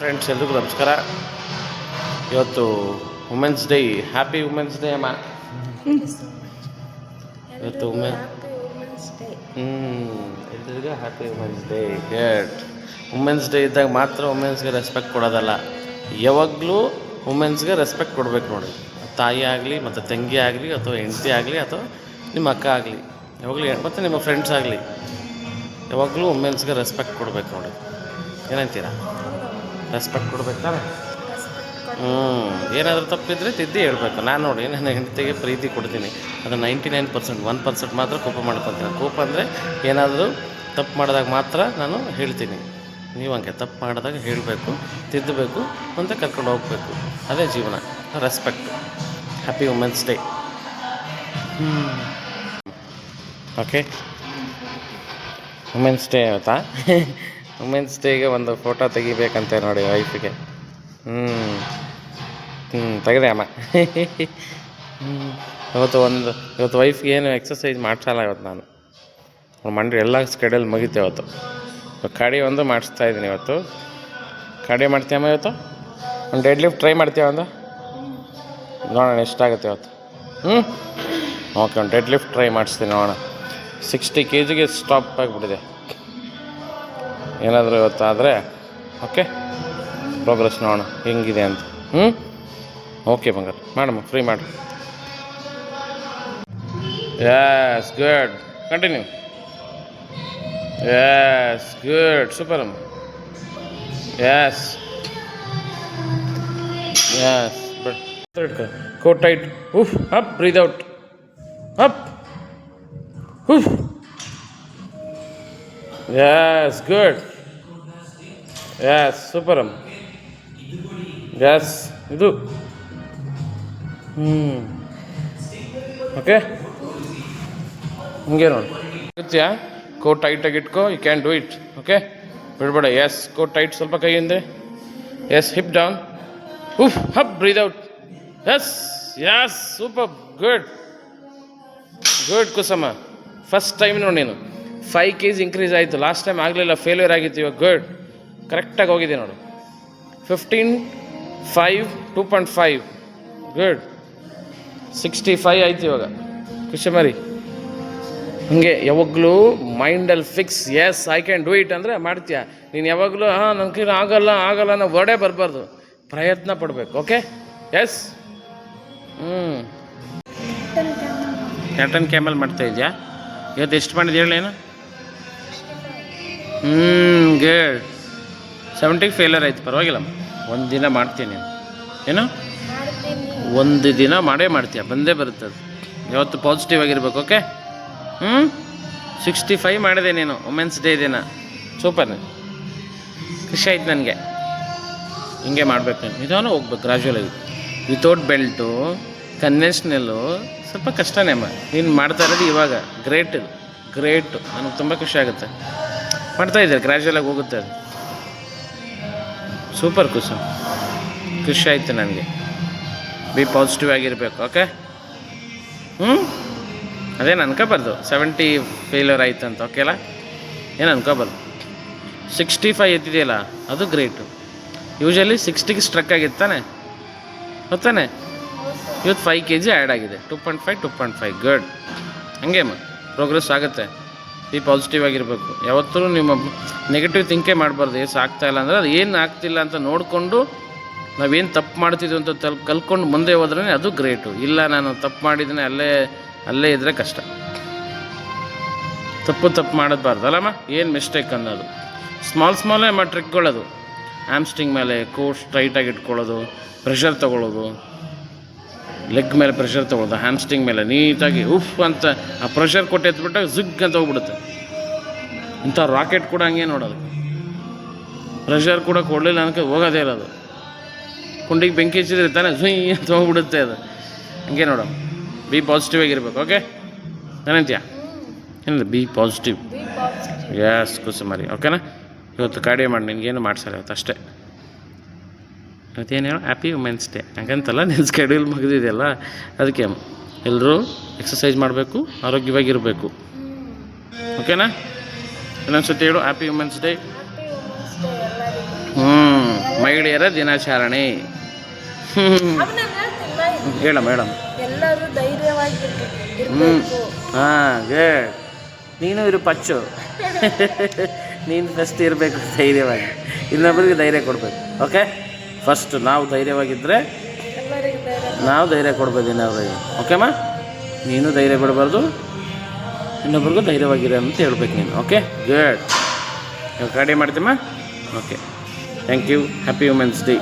Friends ಎಲ್ರಿಗೂ ನಮಸ್ಕಾರ. ಇವತ್ತು women's day happy women's day ಅಮ್ಮ. ಇವತ್ತು ವುಮೆನ್ ಹ್ಞೂ ಎಲ್ರಿಗೂ happy women's day good women's day ಇದ್ದಾಗ ಮಾತ್ರ ವುಮೆನ್ಸ್ಗೆ ರೆಸ್ಪೆಕ್ಟ್ ಕೊಡೋದಲ್ಲ. ಯಾವಾಗಲೂ ವುಮೆನ್ಸ್ಗೆ ರೆಸ್ಪೆಕ್ಟ್ ಕೊಡ್ಬೇಕು ನೋಡಿ ತಾಯಿ ಆಗಲಿ ಮತ್ತು ತಂಗಿ ಆಗಲಿ ಅಥವಾ ಹೆಂಡತಿ ಆಗಲಿ ಅಥವಾ ನಿಮ್ಮ ಅಕ್ಕ ಆಗಲಿ. ಯಾವಾಗಲೂ ಮತ್ತು ನಿಮ್ಮ ಫ್ರೆಂಡ್ಸ್ ಆಗಲಿ. ಯಾವಾಗಲೂ ವುಮೆನ್ಸ್ಗೆ ರೆಸ್ಪೆಕ್ಟ್ ಕೊಡ್ಬೇಕು ನೋಡಿ ಏನಂತೀರಾ ರೆಸ್ಪೆಕ್ಟ್ ಕೊಡ್ಬೇಕು ತಾನೆ? ಹ್ಞೂ ಏನಾದರೂ ತಪ್ಪಿದ್ರೆ ತಿದ್ದಿ ಹೇಳಬೇಕು. ನಾನು ನೋಡಿ ನನ್ನ ಹೆಂಡತಿಗೆ ಪ್ರೀತಿ ಕೊಡ್ತೀನಿ. ಅದು ninety nine percent one percent ಮಾತ್ರ ಕೋಪ ಮಾಡ್ಕೊತೀನಿ. ಕೋಪ ಅಂದರೆ ಏನಾದರೂ ತಪ್ಪು ಮಾಡಿದಾಗ ಮಾತ್ರ ನಾನು ಹೇಳ್ತೀನಿ. ನೀವು ಹಂಗೆ ತಪ್ಪು ಮಾಡಿದಾಗ ಹೇಳಬೇಕು ತಿದ್ದಬೇಕು ಅಂತ ಕರ್ಕೊಂಡು ಹೋಗಬೇಕು. ಅದೇ ಜೀವನ. Respect happy women's day okay women's day ಆಯಿತಾ? ವುಮೆನ್ಸ್ ಡೇಗೆ ಒಂದು ಫೋಟೋ ತೆಗಿಬೇಕಂತೆ ನೋಡಿ ವೈಫಿಗೆ. ಹ್ಞೂ ಹ್ಞೂ ತೆಗೆದೆ ಅಮ್ಮ. ಇವತ್ತು ಒಂದು, ಇವತ್ತು ವೈಫ್ಗೆ ಏನು ಎಕ್ಸಸೈಸ್ ಮಾಡ್ಸಲ್ಲ ಇವತ್ತು ನಾನು. ಮಂಡಿ ಮಂಡ್ರಿ ಎಲ್ಲ ಸ್ಕೆಡ್ಯೂಲ್ ಮುಗೀತು ಇವತ್ತು. ಕಡಿ ಒಂದು ಮಾಡಿಸ್ತಾ ಇದ್ದೀನಿ ಇವತ್ತು. ಕಡಿ ಮಾಡ್ತೀಯಮ್ಮ ಇವತ್ತು? ಒಂದು ಡೆಡ್ ಲಿಫ್ಟ್ ಟ್ರೈ ಮಾಡ್ತೀಯ ಒಂದು? ನೋಡೋಣ, ಎಷ್ಟಾಗುತ್ತೆ ಇವತ್ತು. ಹ್ಞೂ ಓಕೆ, ಒಂದು ಡೆಡ್ ಲಿಫ್ಟ್ ಟ್ರೈ ಮಾಡಿಸ್ತೀನಿ, ನೋಡೋಣ. ಸಿಕ್ಸ್ಟಿ ಕೆ ಜಿಗೆ ಸ್ಟಾಪ್ ಆಗಿಬಿಟ್ಟಿದೆ. ಏನಾದರೂ ಇವತ್ತಾದರೆ ಓಕೆ ಪ್ರೋಗ್ರೆಸ್ ನೋಡೋಣ. ಹೆಂಗಿದೆ ಅಂತ. ಹ್ಞೂ ಓಕೆ ಬಂಗಾರ. ಮಾಡಮ್ಮ ಫ್ರೀ ಮಾಡಿ. Yes good continue yes good super ಅಮ್ಮ. Yes yes but core tight uff up breathe out up ಉಫ್ ಯಸ್ ಗುಡ್ ಯಸ್ ಸೂಪರಮ್ ಎಸ್ ಇದು. ಹ್ಞೂ ಓಕೆ ಹಿಂಗೆ ನೋಡಿ. ಗೊತ್ತಾ ಕೋ ಟೈಟಾಗಿ ಇಟ್ಕೋ you can do it okay ಬಿಡಬೇಡ. ಎಸ್ ಕೋ ಟೈಟ್ ಸ್ವಲ್ಪ ಕೈ ಹಿಂದೆ. ಎಸ್ ಹಿಪ್ ಡೌನ್ ಉಫ್ ಹಪ್ breathe out yes yes super good good ಕುಸಮ್ಮ first time ನೋಡಿ ನೀನು. ಫೈವ್ ಕೆ ಜಿ ಇನ್ಕ್ರೀಸ್ ಆಯಿತು. ಲಾಸ್ಟ್ ಟೈಮ್ ಆಗಲಿಲ್ಲ ಫೇಲ್ಯೂರ್ ಆಗಿತ್ತು ಇವಾಗ. ಗುಡ್ ಕರೆಕ್ಟಾಗಿ ಹೋಗಿದೆ ನೋಡು. Fifteen five two point five good sixty five ಆಯ್ತು ಇವಾಗ. ಖುಷಿ ಮರಿ. ಹಂಗೆ ಯಾವಾಗಲೂ ಮೈಂಡಲ್ಲಿ fix yes I can do it ಅಂದರೆ ಮಾಡ್ತೀಯ. ನೀನು ಯಾವಾಗಲೂ, ಹಾಂ ನನ್ನ ಕೈ ಆಗಲ್ಲ ಆಗಲ್ಲ ಅನ್ನೋ ವರ್ಡೇ ಬರಬಾರ್ದು. ಪ್ರಯತ್ನ ಪಡಬೇಕು ಓಕೆ ಎಸ್ ಹ್ಞೂ ಕ್ಯಾಟನ್ ಕ್ಯಾಮಲ್ ಮಾಡ್ತಾ ಇದೆಯಾ? ಇವತ್ತು ಎಷ್ಟು ಮಾಡಿದೆ ಹೇಳೇನು ಹ್ಞೂ ಗೇಡ್ ಸೆವೆಂಟಿಗೆ ಫೇಲರ್ ಆಯ್ತು ಪರವಾಗಿಲ್ಲಮ್ಮ ಒಂದು ದಿನ ಮಾಡ್ತೀನಿ. ಏನು? ಒಂದು ದಿನ ಮಾಡೇ ಮಾಡ್ತೀಯ, ಬಂದೇ ಬರುತ್ತೆ ಅದು. ಯಾವತ್ತು ಪಾಸಿಟಿವ್ ಆಗಿರ್ಬೇಕು ಓಕೆ ಹ್ಞೂ ಸಿಕ್ಸ್ಟಿ ಫೈವ್ ಮಾಡಿದೆ ನೀನು ವುಮೆನ್ಸ್ ಡೇ ದಿನ. ಸೂಪರ್ ಖುಷಿ ಆಯ್ತು ನನಗೆ. ಹಿಂಗೆ ಮಾಡ್ಬೇಕು ನೀನು. ನಿಧಾನ ಹೋಗ್ಬೇಕು ಗ್ರಾಜುವಲಾಗಿ ವಿತೌಟ್ ಬೆಲ್ಟು ಕನ್ವೆನ್ಷನಲ್ಲು ಸ್ವಲ್ಪ ಕಷ್ಟನೇ ಅಮ್ಮ. ನೀನು ಮಾಡ್ತಾ ಇರೋದು ಇವಾಗ ಗ್ರೇಟ್ ಗ್ರೇಟು ನನಗೆ ತುಂಬ ಖುಷಿ ಆಗುತ್ತೆ. ಮಾಡ್ತಾ ಇದ್ದಾರೆ ಗ್ರ್ಯಾಜುವಲಾಗಿ ಹೋಗುತ್ತೆ ಅದು. ಸೂಪರ್ ಖುಷಿ. ಖುಷಿ ಆಯಿತು ನನಗೆ. ಬಿ ಪಾಸಿಟಿವ್ ಆಗಿರಬೇಕು ಓಕೆ ಹ್ಞೂ ಅದೇನು ಅನ್ಕೋಬಾರ್ದು ಸೆವೆಂಟಿ ಫೇಲ್ಯೂರ್ ಆಯಿತು ಅಂತ ಓಕೆಲ್ಲ ಏನು ಅನ್ಕೋಬಾರ್ದು. ಸಿಕ್ಸ್ಟಿ ಫೈವ್ ಎತ್ತಿದೆಯಲ್ಲ ಅದು ಗ್ರೇಟು ಯೂಶಲಿ ಸಿಕ್ಸ್ಟಿಗೆ ಸ್ಟ್ರಕ್ ಆಗಿತ್ತು ತಾನೆ? ಗೊತ್ತಾನೆ ಇವತ್ತು ಫೈವ್ ಕೆ ಜಿ ಆ್ಯಡ್ ಆಗಿದೆ. Two point five two point five good ಹಂಗೆ ಅಮ್ಮ ಪ್ರೋಗ್ರೆಸ್ ಆಗುತ್ತೆ. ಬಿ ಪಾಸಿಟಿವ್ ಆಗಿರಬೇಕು. ಯಾವತ್ತೂ ನಿಮ್ಮ ನೆಗೆಟಿವ್ ಥಿಂಕೇ ಮಾಡಬಾರ್ದು. ಏನು ಆಗ್ತಾ ಇಲ್ಲ ಅಂದರೆ ಅದು ಏನು ಆಗ್ತಿಲ್ಲ ಅಂತ ನೋಡಿಕೊಂಡು ನಾವೇನು ತಪ್ಪು ಮಾಡ್ತಿದ್ವಿ ಅಂತ ತಲ್ ಕಲ್ಕೊಂಡು ಮುಂದೆ ಹೋದ್ರೇ ಅದು ಗ್ರೇಟು ಇಲ್ಲ, ನಾನು ತಪ್ಪು ಮಾಡಿದ್ದೀನಿ ಅಲ್ಲೇ ಅಲ್ಲೇ ಇದ್ದರೆ ಕಷ್ಟ. ತಪ್ಪು ತಪ್ಪು ಮಾಡಬಾರ್ದು ಅಲ್ಲಮ್ಮ, ಏನು ಮಿಸ್ಟೇಕ್ ಅನ್ನೋದು. ಸ್ಮಾಲ್ ಸ್ಮಾಲೇ ಟ್ರಿಕ್ಗಳದು ಆಮ್ಸ್ಟಿಂಗ್ ಮೇಲೆ ಕೋರ್ಸ್ ಟೈಟಾಗಿ ಇಟ್ಕೊಳ್ಳೋದು ಪ್ರೆಷರ್ ತೊಗೊಳ್ಳೋದು ಲೆಗ್ ಮೇಲೆ ಪ್ರೆಷರ್ ಹ್ಯಾಮ್ ಹ್ಯಾಮ್ಸ್ಟಿಂಗ್ ಮೇಲೆ ನೀಟಾಗಿ ಉಫ್ ಅಂತ ಆ ಪ್ರೆಷರ್ ಕೊಟ್ಟು ಎತ್ಬಿಟ್ಟಾಗ ಝುಗ್ ಅಂತ ಹೋಗ್ಬಿಡುತ್ತೆ. ಇಂಥ ರಾಕೆಟ್ ಕೂಡ ಹಂಗೆ ನೋಡೋದು. ಪ್ರೆಷರ್ ಕೂಡ ಕೊಡಲಿಲ್ಲ ಅನ್ಕ ಹೋಗೋದೇ ಇರೋದು ಕುಂಡಿಗೆ ಬೆಂಕಿ ಹಚ್ಚಿದ್ರೆ ತಾನೇ ಝುಯ್ ಅಂತ ಹೋಗ್ಬಿಡುತ್ತೆ ಅದು. ಹಂಗೆ ನೋಡು. ಬಿ ಪಾಸಿಟಿವ್ ಆಗಿರ್ಬೇಕು ಓಕೆ ಏನಂತೀಯ ಏನಿಲ್ಲ ಬಿ ಪಾಸಿಟಿವ್ ಎಸ್ ಕುಸುಮಾರಿ. ಓಕೆನಾ ಇವತ್ತು ಕಾರ್ಡಿಯೋ ಮಾಡಿ ನಿನಗೇನು ಮಾಡ್ಸಲ್ಲ ಇವತ್ತು ಅಷ್ಟೇ. ಮತ್ತೇನು ಹೇಳು ಹ್ಯಾಪಿ ವುಮೆನ್ಸ್ ಡೇ ಹಾಗಂತಲ್ಲ ನಿನ್ನ ಸ್ಕೆಡ್ಯೂಲ್ ಮುಗಿದಿದೆಯಲ್ಲ ಅದಕ್ಕೆ ಎಲ್ಲರೂ ಎಕ್ಸಸೈಸ್ ಮಾಡಬೇಕು ಆರೋಗ್ಯವಾಗಿರಬೇಕು. ಓಕೆನಾ? ಇನ್ನೊಂದು ಸತಿ ಹೇಳು ಹ್ಯಾಪಿ ವುಮೆನ್ಸ್ ಡೇ ಹ್ಞೂ ಮಹಿಳೆಯರ ದಿನಾಚರಣೆ. ಹೇಳಮ್ಮ ಹೇಳಮ್ಮ. ಹ್ಞೂ ಹಾಂ ಗುಡ್ ನೀನು ಇರು ಪಚ್ಚು. ನೀನು ಫಸ್ಟ್ ಇರಬೇಕು ಧೈರ್ಯವಾಗಿ. ಇನ್ನೊಬ್ಬರಿಗೆ ಧೈರ್ಯ ಕೊಡಬೇಕು ಓಕೆ ಫಸ್ಟ್ ನಾವು ಧೈರ್ಯವಾಗಿದ್ದರೆ ನಾವು ಧೈರ್ಯ ಕೊಡ್ಬೋದು ಇನ್ನೊಬ್ಬರಿಗೆ ಓಕೆಮ್ಮ ನೀನು ಧೈರ್ಯ ಬಿಡಬಾರ್ದು ಇನ್ನೊಬ್ರಿಗೂ ಧೈರ್ಯವಾಗಿರ ಅಂತ ಹೇಳ್ಬೇಕು ನೀನು. ಓಕೆ ಗುಡ್ ಗಾಡಿ ಮಾಡ್ತೀಮ್ಮ okay thank you happy women's day